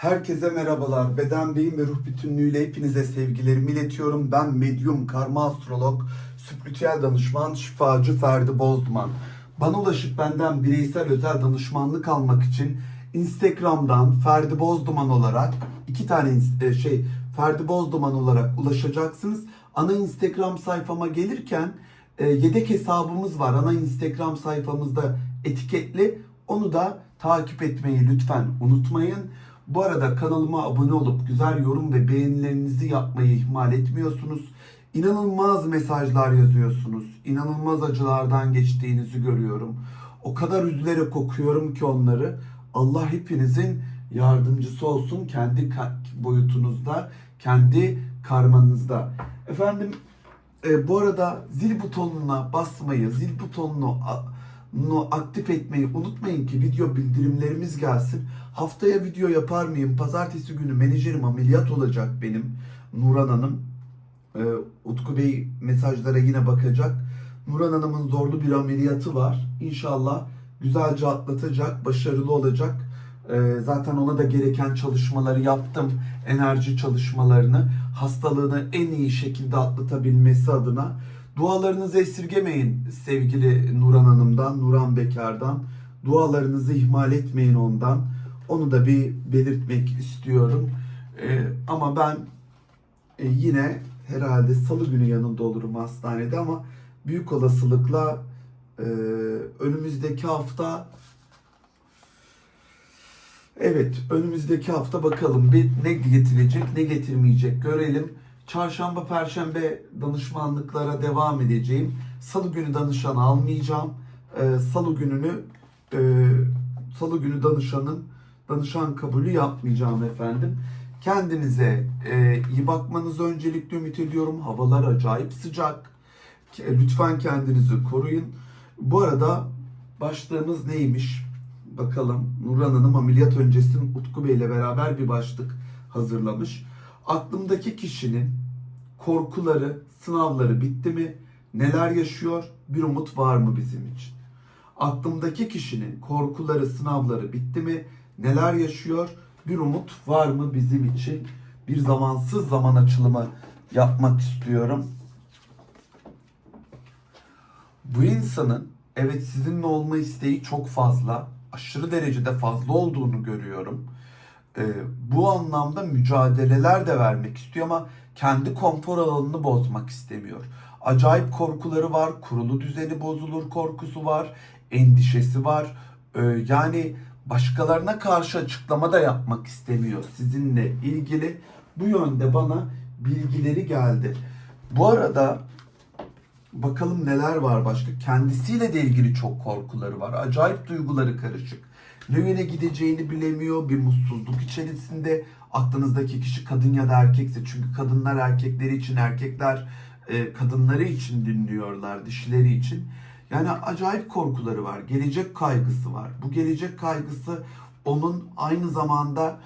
Herkese merhabalar. Beden, beyin ve ruh bütünlüğüyle hepinize sevgilerimi iletiyorum. Ben medyum, karma astrolog, spiritüel danışman, şifacı Ferdi Bozduman. Bana ulaşıp benden bireysel özel danışmanlık almak için Instagram'dan Ferdi Bozduman olarak iki tane e, şey Ferdi Bozduman olarak ulaşacaksınız. Ana Instagram sayfama gelirken e, yedek hesabımız var. Ana Instagram sayfamızda etiketli. Onu da takip etmeyi lütfen unutmayın. Bu arada kanalıma abone olup güzel yorum ve beğenilerinizi yapmayı ihmal etmiyorsunuz. İnanılmaz mesajlar yazıyorsunuz. İnanılmaz acılardan geçtiğinizi görüyorum. O kadar üzülerek okuyorum ki onları. Allah hepinizin yardımcısı olsun kendi boyutunuzda, kendi karmanızda. Efendim e, bu arada zil butonuna basmayı, zil butonunu aktif etmeyi unutmayın ki video bildirimlerimiz gelsin. Haftaya video yapar mıyım? Pazartesi günü menajerim ameliyat olacak benim. Nuran Hanım. Ee, Utku Bey mesajlara yine bakacak. Nuran Hanım'ın zorlu bir ameliyatı var. İnşallah güzelce atlatacak, başarılı olacak. Ee, zaten ona da gereken çalışmaları yaptım. Enerji çalışmalarını. Hastalığını en iyi şekilde atlatabilmesi adına. Dualarınızı esirgemeyin sevgili Nuran Hanım'dan, Nuran Bekar'dan. Dualarınızı ihmal etmeyin ondan. Onu da bir belirtmek istiyorum. Ee, ama ben e, yine herhalde salı günü yanında olurum hastanede ama büyük olasılıkla e, önümüzdeki hafta Evet, önümüzdeki hafta bakalım bir ne getirecek, ne getirmeyecek görelim. Çarşamba, perşembe danışmanlıklara devam edeceğim. Salı günü danışan almayacağım. Ee, Salı gününü e, Salı günü danışanın danışan kabulü yapmayacağım efendim. Kendinize e, iyi bakmanızı öncelikle ümit ediyorum. Havalar acayip sıcak. Lütfen kendinizi koruyun. Bu arada başlığımız neymiş? Bakalım Nurhan Hanım ameliyat öncesi Utku Bey ile beraber bir başlık hazırlamış. Aklımdaki kişinin korkuları, sınavları bitti mi? Neler yaşıyor? Bir umut var mı bizim için? Aklımdaki kişinin korkuları, sınavları bitti mi? Neler yaşıyor? Bir umut var mı bizim için? Bir zamansız zaman açılımı yapmak istiyorum. Bu insanın evet sizinle olma isteği çok fazla, aşırı derecede fazla olduğunu görüyorum. Ee, bu anlamda mücadeleler de vermek istiyor ama kendi konfor alanını bozmak istemiyor. Acayip korkuları var, kurulu düzeni bozulur korkusu var, endişesi var. Ee, yani başkalarına karşı açıklama da yapmak istemiyor sizinle ilgili. Bu yönde bana bilgileri geldi. Bu arada Bakalım neler var başka. Kendisiyle de ilgili çok korkuları var. Acayip duyguları karışık. Ne yöne gideceğini bilemiyor. Bir mutsuzluk içerisinde. Aklınızdaki kişi kadın ya da erkekse. Çünkü kadınlar erkekleri için, erkekler e, kadınları için dinliyorlar. Dişileri için. Yani acayip korkuları var. Gelecek kaygısı var. Bu gelecek kaygısı onun aynı zamanda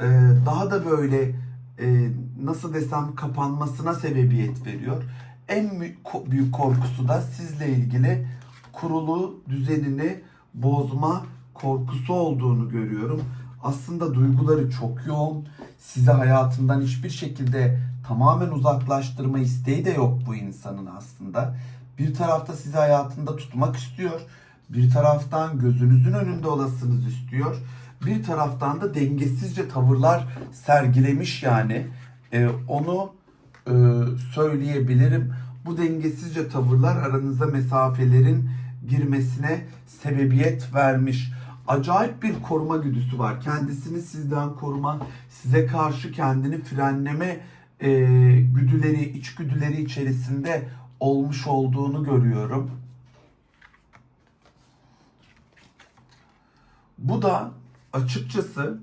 e, daha da böyle e, nasıl desem kapanmasına sebebiyet veriyor. En büyük korkusu da sizle ilgili kurulu düzenini bozma korkusu olduğunu görüyorum. Aslında duyguları çok yoğun. Sizi hayatından hiçbir şekilde tamamen uzaklaştırma isteği de yok bu insanın aslında. Bir tarafta sizi hayatında tutmak istiyor. Bir taraftan gözünüzün önünde olasınız istiyor. Bir taraftan da dengesizce tavırlar sergilemiş yani. Ee, onu e, söyleyebilirim. Bu dengesizce tavırlar aranıza mesafelerin girmesine sebebiyet vermiş. Acayip bir koruma güdüsü var. Kendisini sizden koruma, size karşı kendini frenleme e, güdüleri, içgüdüleri içerisinde olmuş olduğunu görüyorum. Bu da açıkçası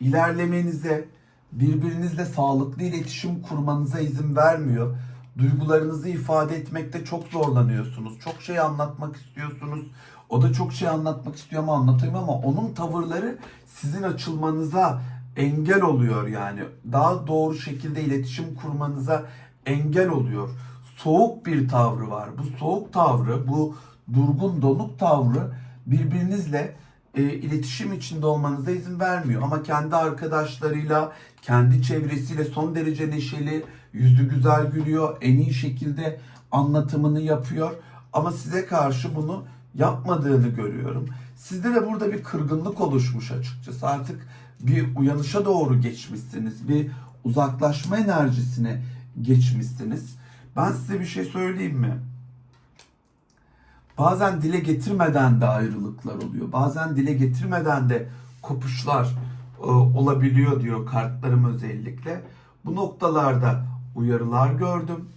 ilerlemenize, birbirinizle sağlıklı iletişim kurmanıza izin vermiyor. Duygularınızı ifade etmekte çok zorlanıyorsunuz. Çok şey anlatmak istiyorsunuz. O da çok şey anlatmak istiyor ama anlatamıyor ama onun tavırları sizin açılmanıza engel oluyor yani. Daha doğru şekilde iletişim kurmanıza engel oluyor. Soğuk bir tavrı var. Bu soğuk tavrı, bu durgun donuk tavrı birbirinizle e, iletişim içinde olmanıza izin vermiyor. Ama kendi arkadaşlarıyla, kendi çevresiyle son derece neşeli, yüzü güzel gülüyor, en iyi şekilde anlatımını yapıyor. Ama size karşı bunu yapmadığını görüyorum. Sizde de burada bir kırgınlık oluşmuş açıkçası. Artık bir uyanışa doğru geçmişsiniz. Bir uzaklaşma enerjisine geçmişsiniz. Ben size bir şey söyleyeyim mi? Bazen dile getirmeden de ayrılıklar oluyor. Bazen dile getirmeden de kopuşlar e, olabiliyor diyor kartlarım özellikle. Bu noktalarda uyarılar gördüm.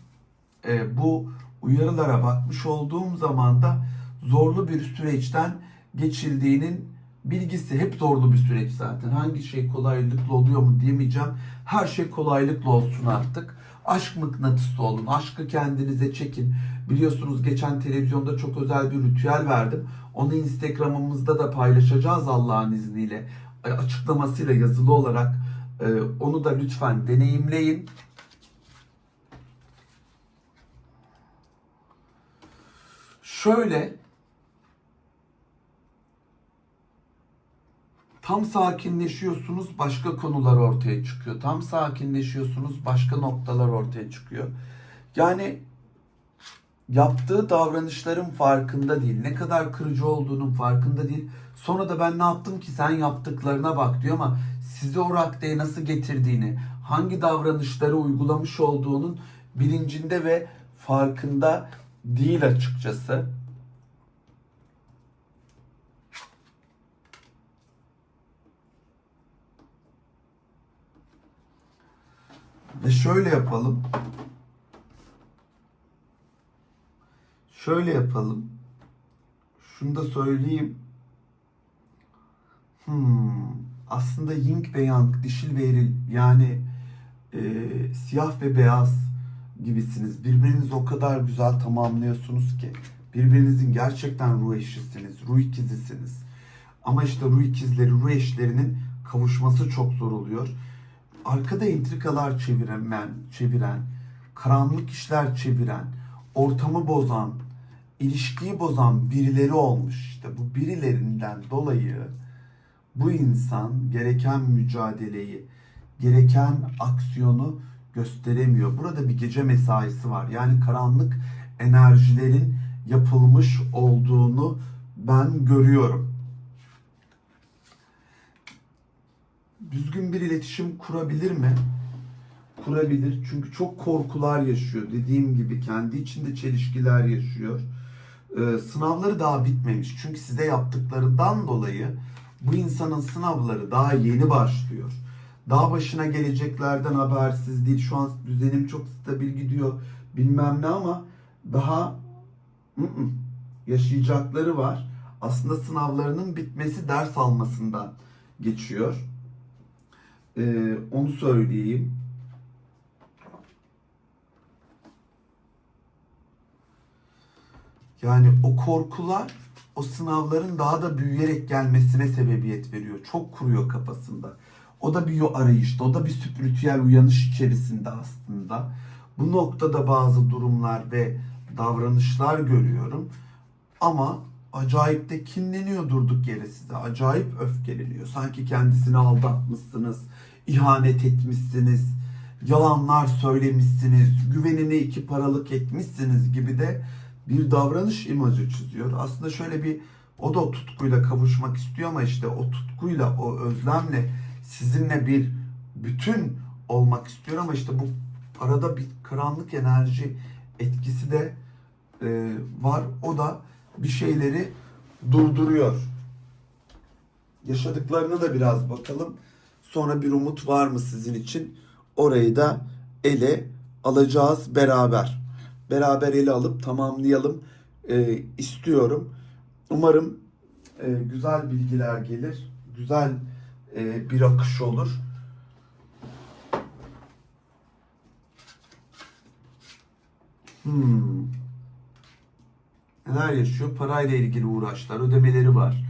E, bu uyarılara bakmış olduğum zaman da zorlu bir süreçten geçildiğinin bilgisi hep zorlu bir süreç zaten. Hangi şey kolaylıkla oluyor mu diyemeyeceğim. Her şey kolaylıkla olsun artık. Aşk mıknatısı olun. Aşkı kendinize çekin. Biliyorsunuz geçen televizyonda çok özel bir ritüel verdim. Onu Instagram'ımızda da paylaşacağız Allah'ın izniyle. E, Açıklamasıyla yazılı olarak e, onu da lütfen deneyimleyin. Şöyle Tam sakinleşiyorsunuz başka konular ortaya çıkıyor. Tam sakinleşiyorsunuz başka noktalar ortaya çıkıyor. Yani yaptığı davranışların farkında değil. Ne kadar kırıcı olduğunun farkında değil. Sonra da ben ne yaptım ki sen yaptıklarına bak diyor ama sizi o raddeye nasıl getirdiğini, hangi davranışları uygulamış olduğunun bilincinde ve farkında değil açıkçası. Ve şöyle yapalım. Şöyle yapalım. Şunu da söyleyeyim. Hmm, aslında yin ve yang, dişil ve eril yani e, siyah ve beyaz gibisiniz. Birbirinizi o kadar güzel tamamlıyorsunuz ki. Birbirinizin gerçekten ruh eşisiniz, ruh ikizisiniz. Ama işte ruh ikizleri, ruh eşlerinin kavuşması çok zor oluyor arkada entrikalar çeviren, çeviren, karanlık işler çeviren, ortamı bozan, ilişkiyi bozan birileri olmuş. İşte bu birilerinden dolayı bu insan gereken mücadeleyi, gereken aksiyonu gösteremiyor. Burada bir gece mesaisi var. Yani karanlık enerjilerin yapılmış olduğunu ben görüyorum. düzgün bir iletişim kurabilir mi? Kurabilir. Çünkü çok korkular yaşıyor. Dediğim gibi kendi içinde çelişkiler yaşıyor. Ee, sınavları daha bitmemiş. Çünkü size yaptıklarından dolayı bu insanın sınavları daha yeni başlıyor. Daha başına geleceklerden habersiz değil. Şu an düzenim çok stabil gidiyor. Bilmem ne ama daha ı-ı, yaşayacakları var. Aslında sınavlarının bitmesi ders almasından geçiyor. Ee, onu söyleyeyim. Yani o korkular o sınavların daha da büyüyerek gelmesine sebebiyet veriyor. Çok kuruyor kafasında. O da bir arayışta, o da bir spiritüel uyanış içerisinde aslında. Bu noktada bazı durumlar ve davranışlar görüyorum. Ama acayip de kinleniyor durduk yere size. Acayip öfkeleniyor. Sanki kendisini aldatmışsınız, ihanet etmişsiniz, yalanlar söylemişsiniz, güvenini iki paralık etmişsiniz gibi de bir davranış imajı çiziyor. Aslında şöyle bir o da o tutkuyla kavuşmak istiyor ama işte o tutkuyla, o özlemle sizinle bir bütün olmak istiyor ama işte bu arada bir karanlık enerji etkisi de e, var. O da bir şeyleri durduruyor. Yaşadıklarına da biraz bakalım. Sonra bir umut var mı sizin için? Orayı da ele alacağız beraber. Beraber ele alıp tamamlayalım e, istiyorum. Umarım e, güzel bilgiler gelir. Güzel e, bir akış olur. Hmm. Neler yaşıyor? Parayla ilgili uğraşlar, ödemeleri var.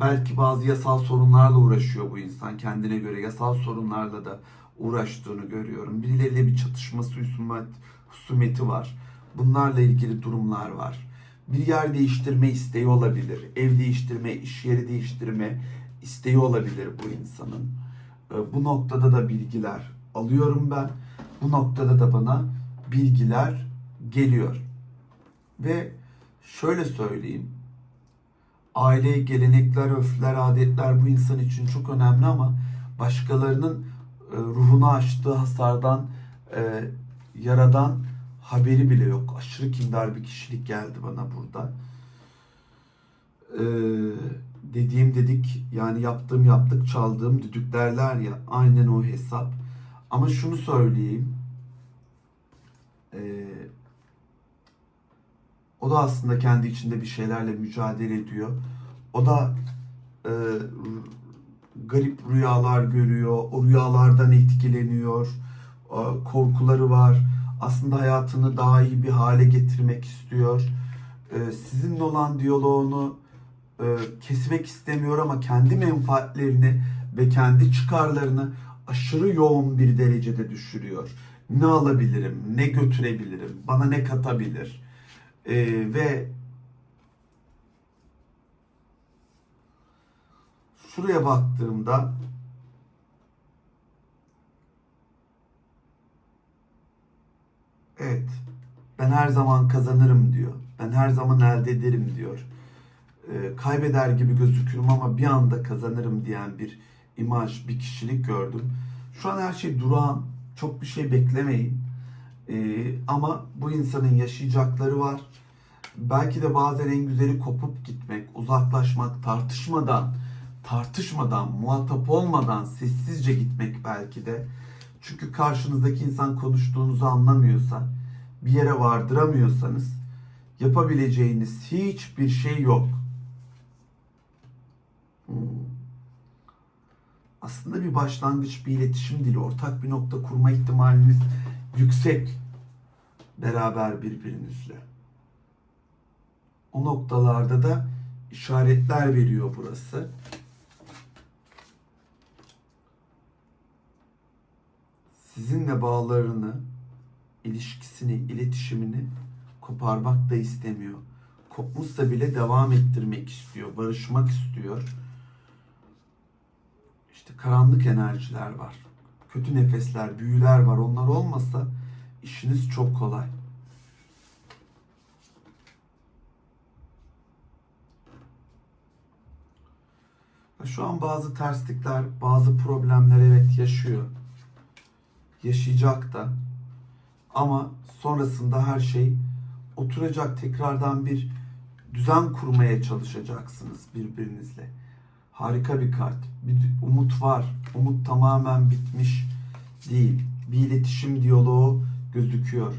Belki bazı yasal sorunlarla uğraşıyor bu insan kendine göre. Yasal sorunlarla da uğraştığını görüyorum. Birileriyle bir çatışması, husumet, husumeti var. Bunlarla ilgili durumlar var. bir yer değiştirme isteği olabilir. Ev değiştirme, iş yeri değiştirme isteği olabilir bu insanın. E, Bu noktada da bilgiler alıyorum ben. Bu noktada da bana bilgiler geliyor. Ve şöyle söyleyeyim. Aile, gelenekler, örfler, adetler bu insan için çok önemli ama başkalarının e, ruhunu açtığı hasardan, e, yaradan haberi bile yok. Aşırı kindar bir kişilik geldi bana burada. Ee, dediğim dedik yani yaptığım yaptık çaldığım düdük derler ya aynen o hesap. Ama şunu söyleyeyim. Ee, o da aslında kendi içinde bir şeylerle mücadele ediyor. O da e, garip rüyalar görüyor. O rüyalardan etkileniyor. E, korkuları var. Aslında hayatını daha iyi bir hale getirmek istiyor. E, sizinle olan diyaloğunu e, kesmek istemiyor ama kendi menfaatlerini ve kendi çıkarlarını aşırı yoğun bir derecede düşürüyor. Ne alabilirim, ne götürebilirim, bana ne katabilir E, ve şuraya baktığımda evet ben her zaman kazanırım diyor. Ben her zaman elde ederim diyor. Ee, kaybeder gibi gözükürüm ama bir anda kazanırım diyen bir imaj, bir kişilik gördüm. Şu an her şey durağan. Çok bir şey beklemeyin. Ee, ama bu insanın yaşayacakları var. Belki de bazen en güzeli kopup gitmek, uzaklaşmak, tartışmadan, tartışmadan, muhatap olmadan sessizce gitmek belki de. Çünkü karşınızdaki insan konuştuğunuzu anlamıyorsa, bir yere vardıramıyorsanız yapabileceğiniz hiçbir şey yok. Hmm. Aslında bir başlangıç, bir iletişim dili, ortak bir nokta kurma ihtimaliniz yüksek beraber birbirinizle. O noktalarda da işaretler veriyor burası. Sizinle bağlarını, ilişkisini, iletişimini koparmak da istemiyor. Kopmuşsa bile devam ettirmek istiyor, barışmak istiyor. İşte karanlık enerjiler var. Kötü nefesler, büyüler var. Onlar olmasa işiniz çok kolay. Şu an bazı terslikler, bazı problemler evet yaşıyor. Yaşayacak da. Ama sonrasında her şey oturacak. Tekrardan bir düzen kurmaya çalışacaksınız birbirinizle. Harika bir kart. Bir umut var. Umut tamamen bitmiş değil. Bir iletişim diyaloğu gözüküyor.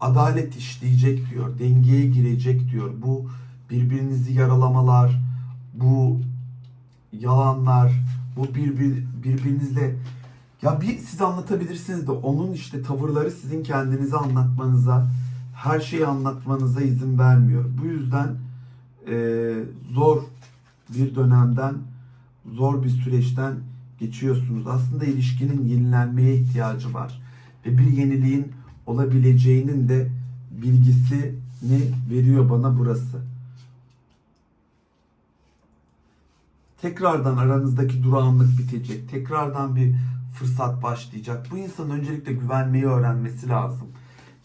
Adalet işleyecek diyor. Dengeye girecek diyor. Bu birbirinizi yaralamalar, bu yalanlar, bu birbir, birbirinizle ya bir siz anlatabilirsiniz de onun işte tavırları sizin kendinizi anlatmanıza, her şeyi anlatmanıza izin vermiyor. Bu yüzden e, zor bir dönemden, zor bir süreçten geçiyorsunuz. Aslında ilişkinin yenilenmeye ihtiyacı var. Ve bir yeniliğin olabileceğinin de bilgisini veriyor bana burası. Tekrardan aranızdaki durağanlık bitecek. Tekrardan bir fırsat başlayacak. Bu insanın öncelikle güvenmeyi öğrenmesi lazım.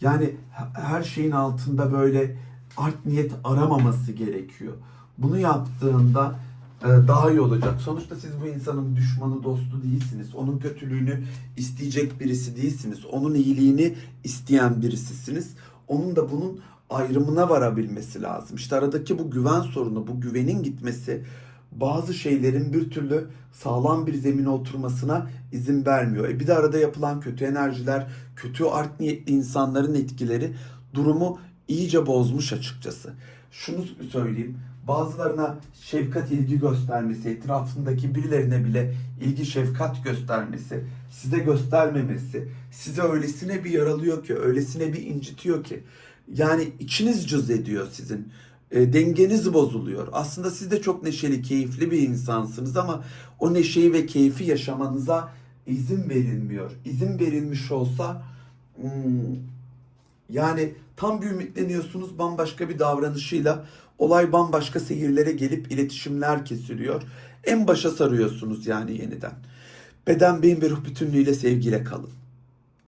Yani her şeyin altında böyle art niyet aramaması gerekiyor. Bunu yaptığında daha iyi olacak. Sonuçta siz bu insanın düşmanı, dostu değilsiniz. Onun kötülüğünü isteyecek birisi değilsiniz. Onun iyiliğini isteyen birisisiniz. Onun da bunun ayrımına varabilmesi lazım. İşte aradaki bu güven sorunu, bu güvenin gitmesi bazı şeylerin bir türlü sağlam bir zemine oturmasına izin vermiyor. E bir de arada yapılan kötü enerjiler, kötü art niyetli insanların etkileri durumu iyice bozmuş açıkçası. Şunu söyleyeyim. Bazılarına şefkat ilgi göstermesi, etrafındaki birilerine bile ilgi şefkat göstermesi, size göstermemesi, size öylesine bir yaralıyor ki, öylesine bir incitiyor ki. Yani içiniz cız ediyor sizin e, dengeniz bozuluyor. Aslında siz de çok neşeli, keyifli bir insansınız ama o neşeyi ve keyfi yaşamanıza izin verilmiyor. İzin verilmiş olsa hmm, Yani tam bir ümitleniyorsunuz bambaşka bir davranışıyla olay bambaşka seyirlere gelip iletişimler kesiliyor. En başa sarıyorsunuz yani yeniden. Beden, beyin ve ruh bütünlüğüyle sevgiyle kalın.